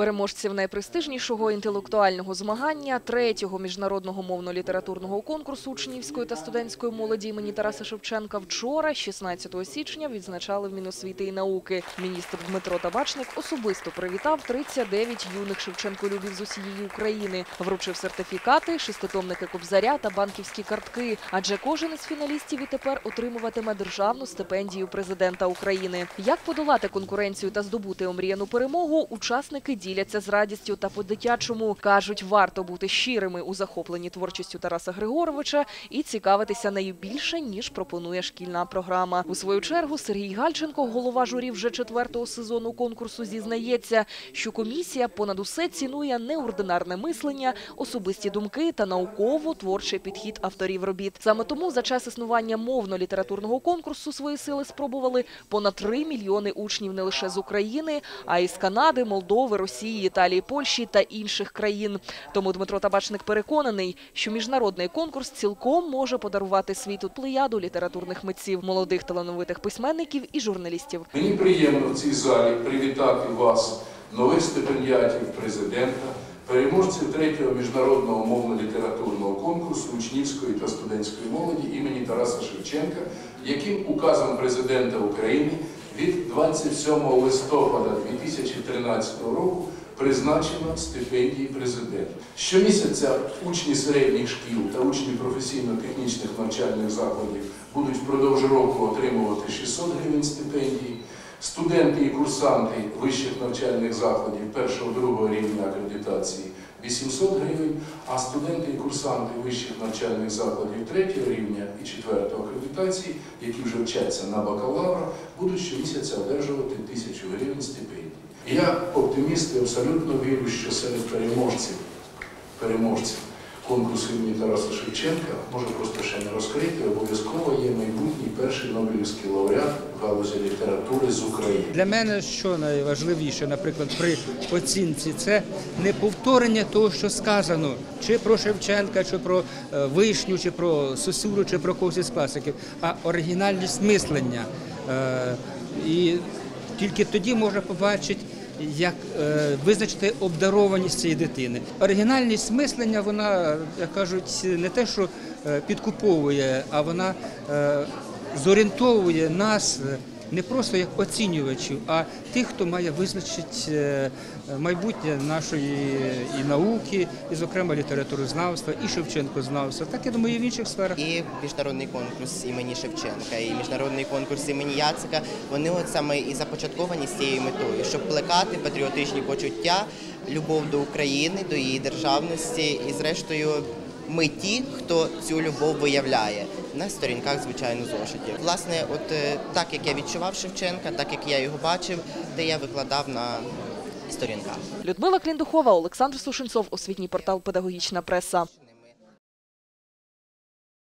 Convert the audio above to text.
Переможців найпрестижнішого інтелектуального змагання третього міжнародного мовно-літературного конкурсу учнівської та студентської молоді імені Тараса Шевченка вчора, 16 січня, відзначали в Міносвіти і науки. Міністр Дмитро Табачник особисто привітав 39 юних Шевченколюбів з усієї України, вручив сертифікати, шеститомники кобзаря та банківські картки. Адже кожен із фіналістів відтепер отримуватиме державну стипендію президента України. Як подолати конкуренцію та здобути омріяну перемогу, учасники діляться з радістю та по-дитячому. Кажуть, варто бути щирими у захопленні творчістю Тараса Григоровича і цікавитися нею більше, ніж пропонує шкільна програма. У свою чергу Сергій Гальченко, голова журі вже четвертого сезону конкурсу, зізнається, що комісія понад усе цінує неординарне мислення, особисті думки та науково-творчий підхід авторів робіт. Саме тому за час існування мовно-літературного конкурсу свої сили спробували понад 3 мільйони учнів не лише з України, а й з Канади, Молдови, Росії, Італії, Польщі та інших країн. Тому Дмитро Табачник переконаний, що міжнародний конкурс цілком може подарувати світу плеяду літературних митців, молодих талановитих письменників і журналістів. Мені приємно в цій залі привітати вас, нових стипендіатів президента, переможців третього міжнародного мовно-літературного конкурсу учнівської та студентської молоді імені Тараса Шевченка, яким указом президента України 27 листопада 2013 року призначено стипендії президента. Щомісяця учні середніх шкіл та учні професійно-технічних навчальних закладів будуть впродовж року отримувати 600 гривень стипендії. Студенти і курсанти вищих навчальних закладів першого-другого рівня акредитації 800 гривень, а студенти і курсанти вищих навчальних закладів третього рівня і 4 акредитації, які вже вчаться на бакалавра, будуть щомісяця одержувати 1000 гривень стипендії. Я оптиміст і абсолютно вірю, що серед переможців, переможців конкурсу імені Тараса Шевченка, може просто ще не розкрити, обов'язково є майбутній перший Нобелівський лауреат в галузі літератури з України. Для мене що найважливіше, наприклад, при оцінці, це не повторення того, що сказано, чи про Шевченка, чи про е, Вишню, чи про Сосюру, чи про когось із класиків, а оригінальність мислення. Е, І тільки тоді можна побачити. Як е, визначити обдарованість цієї дитини? Оригінальність мислення, вона, як кажуть, не те, що е, підкуповує, а вона е, зорієнтовує нас не просто як оцінювачів, а тих, хто має визначити е, майбутнє нашої і науки, і, зокрема, літературознавства, і Шевченкознавства. Так я думаю, і в інших сферах. І міжнародний конкурс імені Шевченка, і міжнародний конкурс імені Яцика. Вони от саме і започатковані з цією метою, щоб плекати патріотичні почуття, любов до України, до її державності, і зрештою. Ми ті, хто цю любов виявляє на сторінках звичайно зошитів. Власне, от е, так як я відчував Шевченка, так як я його бачив, де я викладав на сторінках. Людмила Кліндухова, Олександр Сушенцов, освітній портал Педагогічна преса.